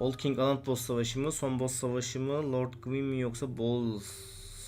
Old King Anant boss savaşı mı? Son boss savaşı mı? Lord Gwyn mi yoksa bol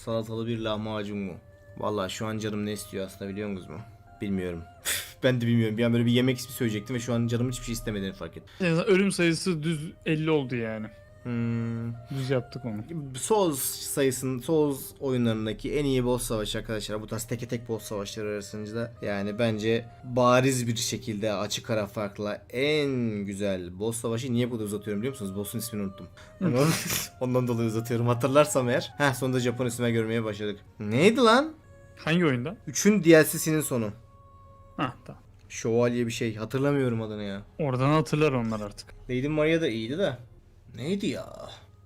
salatalı bir lahmacun mu? Vallahi şu an canım ne istiyor aslında biliyor musunuz mu? Bilmiyorum. ben de bilmiyorum. Bir an böyle bir yemek ismi söyleyecektim ve şu an canım hiçbir şey istemediğini fark ettim. Azından ölüm sayısı düz 50 oldu yani. Hmm. Düz yaptık onu. Souls sayısının Souls oyunlarındaki en iyi boss savaşı arkadaşlar bu tarz teke tek boss savaşları arasında yani bence bariz bir şekilde açık ara farkla en güzel boss savaşı niye bu kadar uzatıyorum biliyor musunuz? Boss'un ismini unuttum. Ondan, dolayı uzatıyorum. Hatırlarsam eğer. Heh sonunda Japon ismi görmeye başladık. Neydi lan? Hangi oyunda? 3'ün DLC'sinin sonu. Ha tamam. Şövalye bir şey. Hatırlamıyorum adını ya. Oradan hatırlar onlar artık. Lady Maria da iyiydi de. Neydi ya?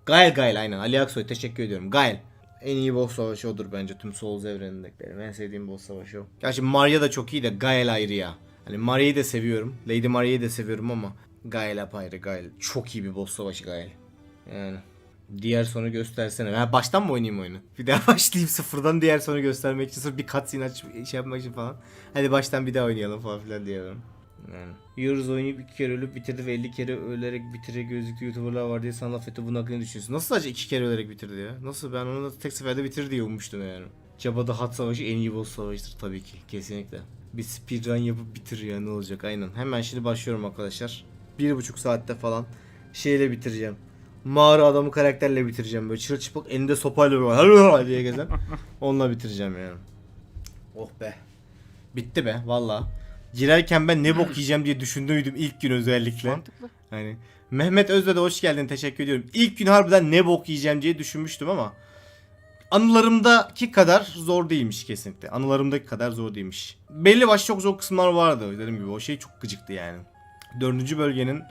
Gael Gael aynen. Ali Aksoy teşekkür ediyorum. Gael. En iyi boss savaşı odur bence tüm Souls evrenindeki benim en sevdiğim boss savaşı o. Gerçi Maria da çok iyi de Gael ayrı ya. Hani Maria'yı da seviyorum. Lady Maria'yı da seviyorum ama Gael apayrı Gael. Çok iyi bir boss savaşı Gael. Yani. Diğer sonu göstersene. Ha, baştan mı oynayayım oyunu? Bir daha başlayıp sıfırdan diğer sonu göstermek için sırf bir cutscene aç şey yapmak için falan. Hadi baştan bir daha oynayalım falan filan diyorum. Yani. Heroes oynayıp iki kere ölüp bitirdi ve 50 kere ölerek bitire gözlüklü youtuberlar var diye sana laf etti bunun hakkında düşünüyorsun. Nasıl sadece iki kere ölerek bitirdi ya? Nasıl ben onu da tek seferde bitir diye ummuştum yani. Jaba'da hat savaşı en iyi boss savaşıdır tabii ki. Kesinlikle. Bir speedrun yapıp bitir ya ne olacak aynen. Hemen şimdi başlıyorum arkadaşlar. Bir buçuk saatte falan şeyle bitireceğim. Mağara adamı karakterle bitireceğim böyle çırılçıplak elinde sopayla böyle diye gezen. Onunla bitireceğim yani. Oh be. Bitti be valla. Girerken ben ne bok yiyeceğim diye düşündüydüm ilk gün özellikle. Mantıklı. Hani Mehmet Özde de hoş geldin teşekkür ediyorum. İlk gün harbiden ne bok yiyeceğim diye düşünmüştüm ama anılarımdaki kadar zor değilmiş kesinlikle. Anılarımdaki kadar zor değilmiş. Belli başlı çok zor kısımlar vardı dediğim gibi o şey çok gıcıktı yani. Dördüncü bölgenin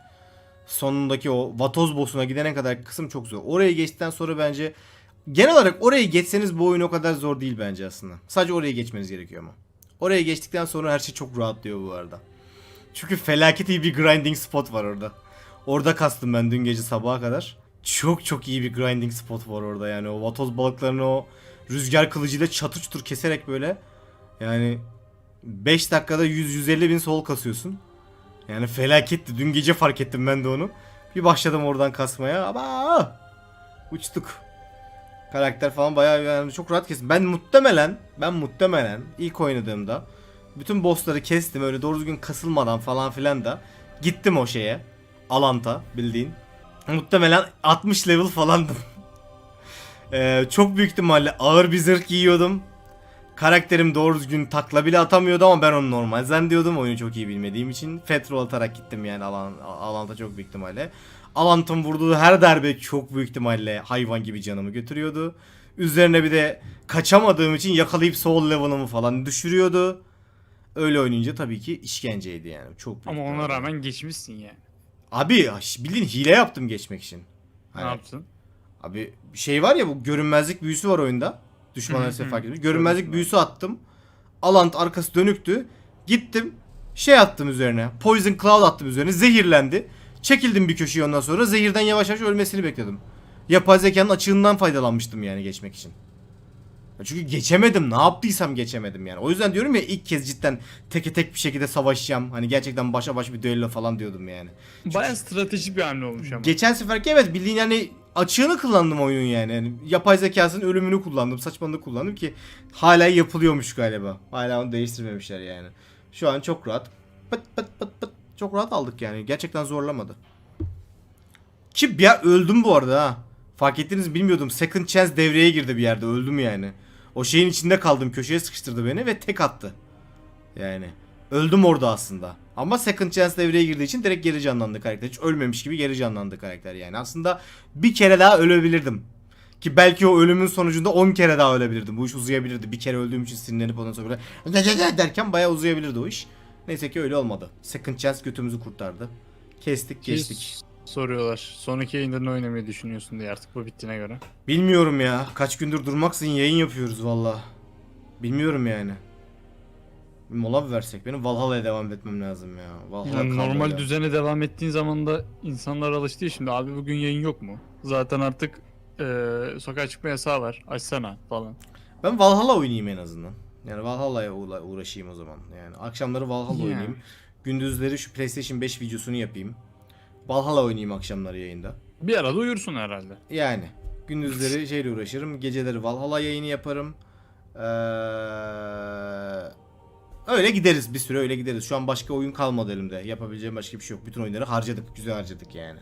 sonundaki o vatoz boss'una gidene kadar kısım çok zor. Oraya geçtikten sonra bence genel olarak orayı geçseniz bu oyun o kadar zor değil bence aslında. Sadece oraya geçmeniz gerekiyor ama. Oraya geçtikten sonra her şey çok rahatlıyor bu arada. Çünkü felaket iyi bir grinding spot var orada. Orada kastım ben dün gece sabaha kadar. Çok çok iyi bir grinding spot var orada yani. O vatoz balıklarını o rüzgar kılıcıyla çatır çutur keserek böyle yani 5 dakikada 100-150 bin sol kasıyorsun. Yani felaketti. Dün gece fark ettim ben de onu. Bir başladım oradan kasmaya ama uçtuk. Karakter falan bayağı yani çok rahat kestim. Ben muhtemelen ben muhtemelen ilk oynadığımda bütün bossları kestim öyle doğru düzgün kasılmadan falan filan da gittim o şeye. Alanta bildiğin. Muhtemelen 60 level falandım. Ee, çok büyük ihtimalle ağır bir zırh giyiyordum. Karakterim doğru düzgün takla bile atamıyordu ama ben onu normal zannediyordum. Oyunu çok iyi bilmediğim için. Fetro atarak gittim yani alan, Alanta çok büyük ihtimalle. Alant'ın vurduğu her darbe çok büyük ihtimalle hayvan gibi canımı götürüyordu. Üzerine bir de kaçamadığım için yakalayıp soul level'ımı falan düşürüyordu. Öyle oynayınca tabii ki işkenceydi yani. Çok büyük Ama ona rağmen geçmişsin yani. Abi bildiğin hile yaptım geçmek için. Hani, Ne yaptın? Abi şey var ya bu görünmezlik büyüsü var oyunda. Size hı. fark etmiş. Görünmezlik büyüsü attım. Alant arkası dönüktü. Gittim. Şey attım üzerine. Poison Cloud attım üzerine. Zehirlendi. Çekildim bir köşeye ondan sonra. Zehirden yavaş yavaş ölmesini bekledim. Yapay zekanın açığından faydalanmıştım yani geçmek için. Çünkü geçemedim. Ne yaptıysam geçemedim yani. O yüzden diyorum ya ilk kez cidden teke tek bir şekilde savaşacağım. Hani gerçekten başa baş bir düello falan diyordum yani. Baya stratejik bir hamle olmuş ama. Geçen seferki evet bildiğin yani açığını kullandım oyunun yani. yani. Yapay zekasının ölümünü kullandım. Saçmalığını kullandım ki hala yapılıyormuş galiba. Hala onu değiştirmemişler yani. Şu an çok rahat. Pıt pıt pıt pıt. Çok rahat aldık yani. Gerçekten zorlamadı. Ki bir yer öldüm bu arada ha. Fark ettiniz mi bilmiyordum. Second chance devreye girdi bir yerde. Öldüm yani. O şeyin içinde kaldım. Köşeye sıkıştırdı beni ve tek attı. Yani. Öldüm orada aslında. Ama second chance devreye girdiği için direkt geri canlandı karakter. Hiç ölmemiş gibi geri canlandı karakter yani. Aslında bir kere daha ölebilirdim. Ki belki o ölümün sonucunda 10 kere daha ölebilirdim. Bu iş uzayabilirdi. Bir kere öldüğüm için sinirlenip ondan sonra böyle derken bayağı uzayabilirdi o iş. Neyse ki öyle olmadı. Second chance götümüzü kurtardı. Kestik geçtik. Şey Soruyorlar. Sonraki yayında ne oynamayı düşünüyorsun diye artık bu bittiğine göre. Bilmiyorum ya. Kaç gündür durmaksızın yayın yapıyoruz valla. Bilmiyorum yani. Bir mola mı versek? Benim Valhalla'ya devam etmem lazım ya. Valhalla Yani kaldı normal öyle. düzene devam ettiğin zaman da insanlar alıştı ya şimdi abi bugün yayın yok mu? Zaten artık eee sokağa çıkma yasağı var. Açsana falan. Ben Valhalla oynayayım en azından. Yani Valhalla'ya uğra- uğraşayım o zaman. Yani akşamları Valhalla Ya. oynayayım. Gündüzleri şu PlayStation 5 videosunu yapayım. Valhalla oynayayım akşamları yayında. Bir arada uyursun herhalde. Yani gündüzleri şeyle uğraşırım, geceleri Valhalla yayını yaparım. Ee, öyle gideriz bir süre öyle gideriz. Şu an başka oyun kalmadı elimde. Yapabileceğim başka bir şey yok. Bütün oyunları harcadık, güzel harcadık yani.